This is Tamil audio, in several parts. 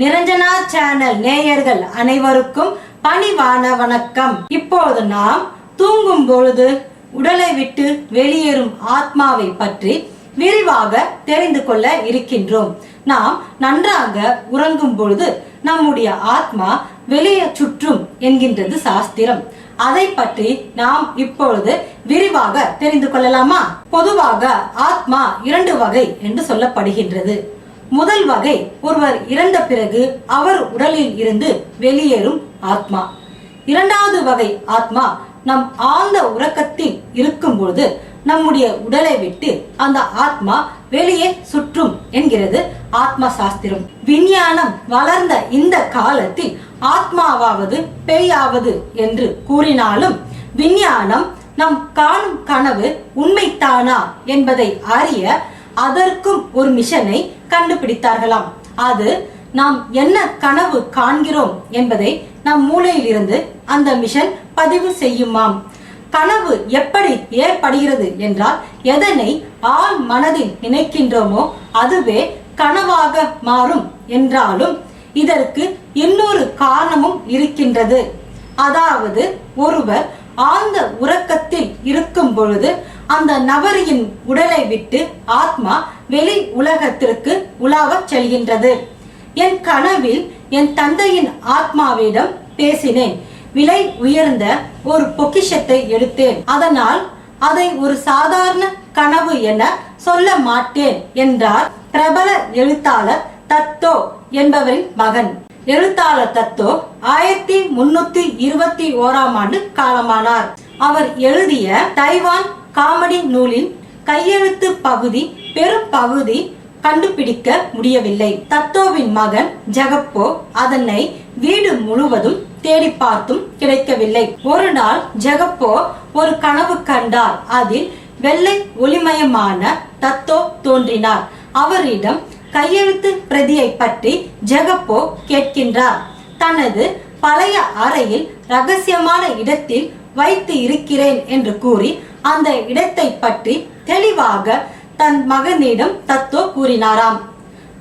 நிரஞ்சனா சேனல் நேயர்கள் அனைவருக்கும் பணிவான வணக்கம். இப்போது நாம் தூங்கும் பொழுது உடலை விட்டு வெளியேறும் ஆத்மாவை பற்றி விரிவாக தெரிந்து கொள்ள இருக்கின்றோம். நாம் நன்றாக உறங்கும் பொழுது நம்முடைய ஆத்மா வெளியே சுற்றும் என்கின்றது சாஸ்திரம். அதை பற்றி நாம் இப்பொழுது விரிவாக தெரிந்து கொள்ளலாமா? பொதுவாக ஆத்மா இரண்டு வகை என்று சொல்லப்படுகின்றது. முதல் வகை ஒருவர் இறந்த பிறகு அவர் உடலில் இருந்து வெளியேறும் ஆத்மா. இரண்டாவது வகை ஆத்மா நம் ஆழ்ந்த உறக்கத்தில் இருக்கும் பொழுது நம்முடைய உடலை விட்டு அந்த ஆத்மா வெளியே சுற்றும் என்கிறது ஆத்ம சாஸ்திரம் விஞ்ஞானம் வளர்ந்த இந்த காலத்தில் ஆத்மாவாவது பேயாவது என்று கூறினாலும் விஞ்ஞானம் நம் காணும் கனவு உண்மைத்தானா என்பதை அறிய அதற்கும் ஒரு மிஷனை கண்டுபிடித்தார்களாம். அது நாம் என்ன கனவு காண்கிறோம் என்பதை நம் மூளையில் இருந்து அந்த மிஷன் பதிவு செய்யுமாம். கனவு எப்படி ஏற்படுகிறது என்றால் எதனை ஆள் மனதில் நினைக்கின்றோமோ அதுவே கனவாக மாறும் என்றாலும் இதற்கு இன்னொரு காரணமும் இருக்கின்றது. அதாவது ஒருவர் ஆழ்ந்த உறக்கத்தில் இருக்கும் பொழுது அந்த நபரின் உடலை விட்டு ஆத்மா வெளி உலகத்திற்கு உலாவச் செல்கின்றது. என் கனவில் என் தந்தையின் ஆத்மாவிடம் பேசினேன். விலை உயர்ந்த ஒரு பொக்கிஷத்தை எடுத்தேன். அதனால் அதை ஒரு சாதாரண கனவு என சொல்ல மாட்டேன் என்றார் பிரபல எழுத்தாளர் தத்தோ என்பவரின் மகன். எழுத்தாளர் தத்தோ ஆயிரத்தி முன்னூத்தி இருபத்தி ஓராம் ஆண்டு காலமானார். அவர் எழுதிய தைவான் காமெடி நூலின் கையெழுத்து பகுதி பெரும் பகுதி கண்டுபிடிக்க முடியவில்லை. தத்தோவின் மகன் ஜெகப்போ அதனை வீடு முழுவதும் தேடி பார்த்தும் கிடைக்கவில்லை. ஒரு நாள் ஜெகப்போ ஒரு கனவு கண்டார். அதில் வெள்ளை ஒளிமயமான தத்தோ தோன்றினார். அவரிடம் கையெழுத்து பிரதியை பற்றி ஜெகப்போ கேட்கின்றார். தனது பழைய அறையில் ரகசியமான இடத்தில் வைத்து இருக்கிறேன் என்று கூறி அந்த இடத்தை பற்றி தெளிவாக தன் மகனிடம் தத்துவ கூறினாராம்.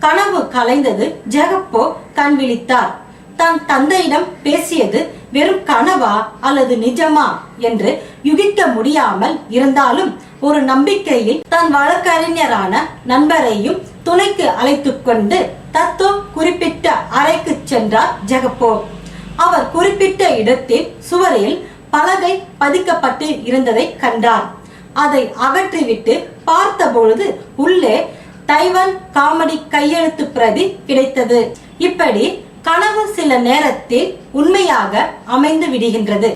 கனவு கலைந்தது ஜெகப்போ கண் விழித்தார். தன் தந்தையிடம் பேசியது வெறும் கனவா அல்லது நிஜமா என்று யுகிக்க முடியாமல் இருந்தாலும் ஒரு நம்பிக்கையில் தன் வழக்கறிஞரான நண்பரையும் துணைக்கு அழைத்து கொண்டு தத்தோ குறிப்பிட்ட அறைக்கு சென்றார் ஜெகப்போ. அவர் குறிப்பிட்ட இடத்தில் சுவரில் பலகை பதிக்கப்பட்டு இருந்ததை கண்டார். அதை அகற்றிவிட்டு பார்த்தபொழுது உள்ளே தைவான் காமெடி கையெழுத்து பிரதி கிடைத்தது. இப்படி கனவு சில நேரத்தில் உண்மையாக அமைந்து விடுகின்றது.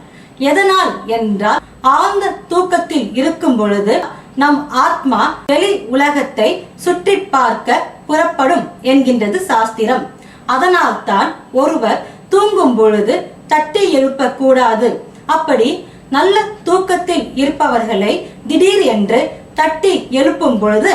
எதனால் என்றால் ஆழ்ந்த தூக்கத்தில் இருக்கும் பொழுது நம் ஆத்மா வெளி உலகத்தை சுற்றி பார்க்க புறப்படும் என்கின்றது சாஸ்திரம். அதனால்தான் ஒருவர் தூங்கும் பொழுது தட்டி எழுப்பக்கூடாது. அப்படி நல்ல தூக்கத்தில் இருப்பவர்களை திடீர் என்று தட்டி எழுப்பும் பொழுது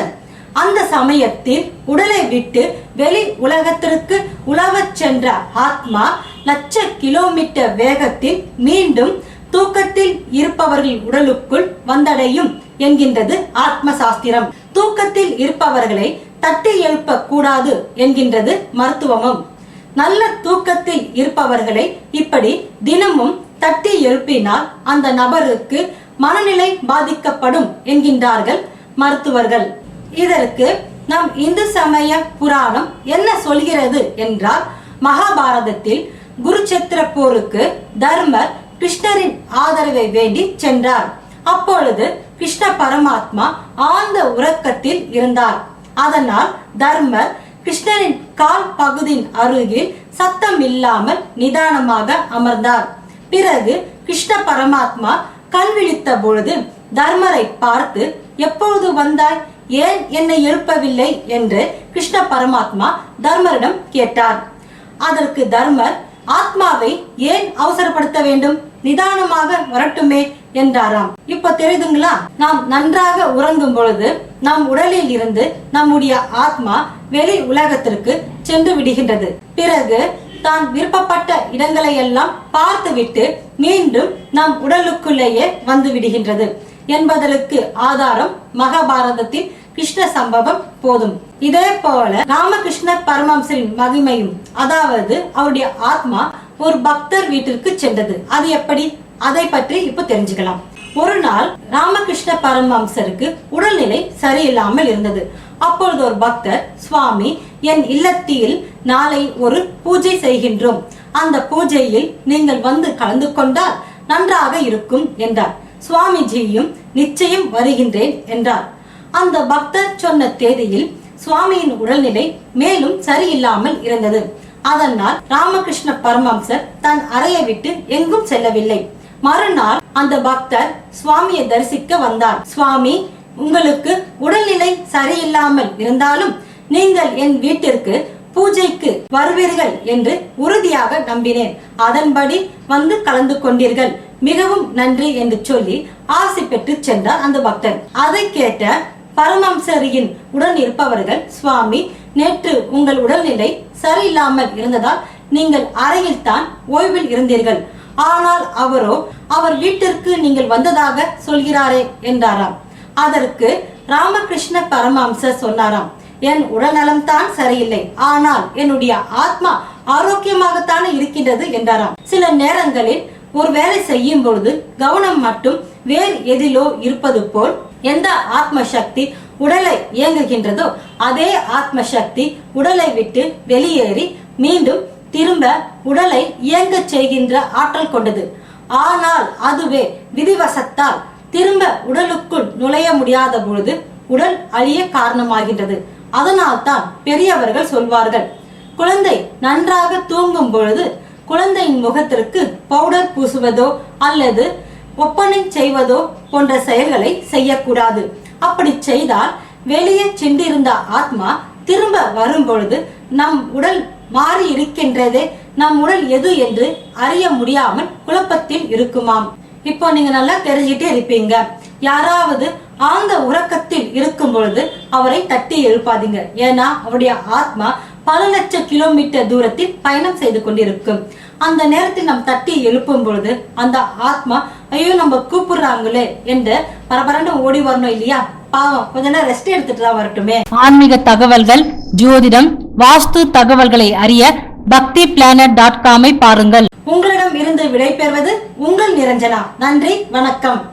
அந்த சமயத்தில் உடலை விட்டு வெளி உலகத்திற்கு உலவச் சென்ற ஆத்மா லட்ச கிலோமீட்டர் வேகத்தில் மீண்டும் தூக்கத்தில் இருப்பவர்கள் உடலுக்குள் வந்தடையும் என்கின்றது ஆத்ம சாஸ்திரம் தூக்கத்தில் இருப்பவர்களை தட்டி எழுப்ப கூடாது என்கின்றது மருத்துவமும். நல்ல தூக்கத்தில் இருப்பவர்களை இப்படி தினமும் தட்டி எழுப்பினால் அந்த நபருக்கு மனநிலை பாதிக்கப்படும் என்கின்றார்கள் மருத்துவர்கள். இதற்கு நம் இந்து சமய புராணம் என்ன சொல்கிறது என்றால் மகாபாரதத்தில் குருச்சத்திர போருக்கு தர்மர் கிருஷ்ணரின் ஆதரவை வேண்டி சென்றார். அப்பொழுது கிருஷ்ண பரமாத்மா ஆழ்ந்த உறக்கத்தில் இருந்தார். அதனால் தர்மர் கிருஷ்ணரின் கால் பகுதியின் அருகில் சத்தம் இல்லாமல் நிதானமாக அமர்ந்தார். பிறகு கிருஷ்ண பரமாத்மா கண் விழித்த பொழுது தர்மரை பார்த்து எப்பொழுது வந்தாய்? ஏன் என்னை எழுப்பவில்லை? என்று கிருஷ்ண பரமாத்மா தர்மரிடம் கேட்டார். அதற்கு தர்மர் ஆத்மாவை ஏன் அவசரப்படுத்த வேண்டும்? நிதானமாக வரட்டுமே என்றாராம். இப்ப தெரியுதுங்களா? நாம் நன்றாக உறங்கும் பொழுது நம் உடலில் இருந்து நம்முடைய ஆத்மா வெளி உலகத்திற்கு சென்று விடுகின்றது. பிறகு தான் விருப்பப்பட்ட இடங்களை எல்லாம் பார்த்துவிட்டு மீண்டும் நம் உடலுக்குள்ளேயே வந்து விடுகின்றது என்பதற்கு ஆதாரம் மகாபாரதத்தின் கிருஷ்ண சம்பவம் போதும். இதே போல ராமகிருஷ்ண பரமஹம்சரின் மகிமையும் அதாவது அவருடைய ஆத்மா ஒரு பக்தர் வீட்டிற்கு சென்றது. அது எப்படி? அதை பற்றி இப்ப தெரிஞ்சுக்கலாம். ஒரு நாள் ராமகிருஷ்ண பரமஹம்சருக்கு உடல்நிலை சரியில்லாமல் இருந்தது. அப்பொழுது ஒரு பக்தர் சுவாமி என் இல்லத்தில் நாளை ஒரு பூஜை செய்கின்றோம். அந்த பூஜையில் நீங்கள் வந்து கலந்து கொண்டால் நன்றாக இருக்கும் என்றார். சுவாமிஜியும் நிச்சயம் வருகின்றேன் என்றார். அந்த பக்தர் சொன்ன தேதியில் சுவாமியின் உடல்நிலை மேலும் சரியில்லாமல் இருந்தது. அதனால் ராமகிருஷ்ண பரமம்சர் தன் அறையை விட்டு எங்கும் செல்லவில்லை. மறுநாள் அந்த பக்தர் சுவாமியை தரிசிக்க வந்தார். சுவாமி உங்களுக்கு உடல்நிலை சரியில்லாமல் இருந்தாலும் நீங்கள் என் வீட்டிற்கு பூஜைக்கு வருவீர்கள் என்று உறுதியாக நம்பினேன். அதன்படி வந்து கலந்து கொண்டீர்கள். மிகவும் நன்றி என்று சொல்லி ஆசை பெற்று சென்றார் அந்த பக்தர். அதை கேட்ட பரமம்சரியின் உடன் இருப்பவர்கள் சுவாமி நேற்று உங்கள் உடல்நிலை சரியில்லாமல் இருந்ததால் நீங்கள் அறையில் தான் ஓய்வில் இருந்தீர்கள். ஆனால் அவரோ அவர் வீட்டிற்கு நீங்கள் வந்ததாக சொல்கிறாரே என்றாராம். அதற்கு ராமகிருஷ்ண பரமஹம்சர் சொன்னாராம் என் உடல்நலம் தான் சரியில்லை ஆனால் என்னுடைய ஆத்மா ஆரோக்கியமாகத்தானே இருக்கின்றது என்றாராம். சில நேரங்களில் ஒரு வேலை செய்யும் பொழுது கவனம் மட்டும் வேறு எதிலோ இருப்பது போல் எந்த ஆத்ம சக்தி உடலை இயங்குகின்றதோ அதே ஆத்ம சக்தி உடலை விட்டு வெளியேறி மீண்டும் திரும்ப உடலை இயங்கச் செய்கின்ற ஆற்றல் கொண்டது. ஆனால் அதுவே விதிவசத்தால் திரும்ப உடலுக்குள் நுழைய முடியாத பொழுது உடல் அழிய காரணமாகின்றது. அதனால்தான் பெரியவர்கள் சொல்வார்கள் குழந்தை நன்றாக தூங்கும் பொழுது குழந்தையின் முகத்திற்கு பவுடர் பூசுவதோ அல்லது ஒப்பனை செய்வதோ போன்ற செயல்களை செய்யக்கூடாது. அப்படி செய்தால் வெளியே சென்றிருந்த ஆத்மா திரும்ப வரும்பொழுது நம் உடல் மாறி இருக்கின்றதே நம் உடல் எது என்று அறிய முடியாமல் குழப்பத்தில் இருக்குமாம். இப்போ நீங்க நல்லா தெரிஞ்சுட்டே இருப்பீங்க. யாராவது ஆழ்ந்த உறக்கத்தில் இருக்கும் பொழுது அவரை தட்டி எழுப்பாதீங்க. ஏன்னா அவருடைய ஆத்மா பல லட்சம் கிலோமீட்டர் தூரத்தில் பயணம் செய்து கொண்டிருக்கும். அந்த நேரத்தில் நாம் தட்டி எழுப்பும் பொழுது அந்த ஆத்மா ஐயோ நம்ம கூப்பிடுறாங்களே என்று பரபரன்னு ஓடி வரணும் இல்லையா? பாவம். கொஞ்ச நேரம் ரெஸ்ட் எடுத்துட்டு தான் வரட்டுமே. ஆன்மீக தகவல்கள் ஜோதிடம் வாஸ்து தகவல்களை அறிய பக்தி பிளானட் டாட் காமை பாருங்கள். உங்களிடம் இருந்து விடைபெறுவது உங்கள் நிரஞ்சனா. நன்றி வணக்கம்.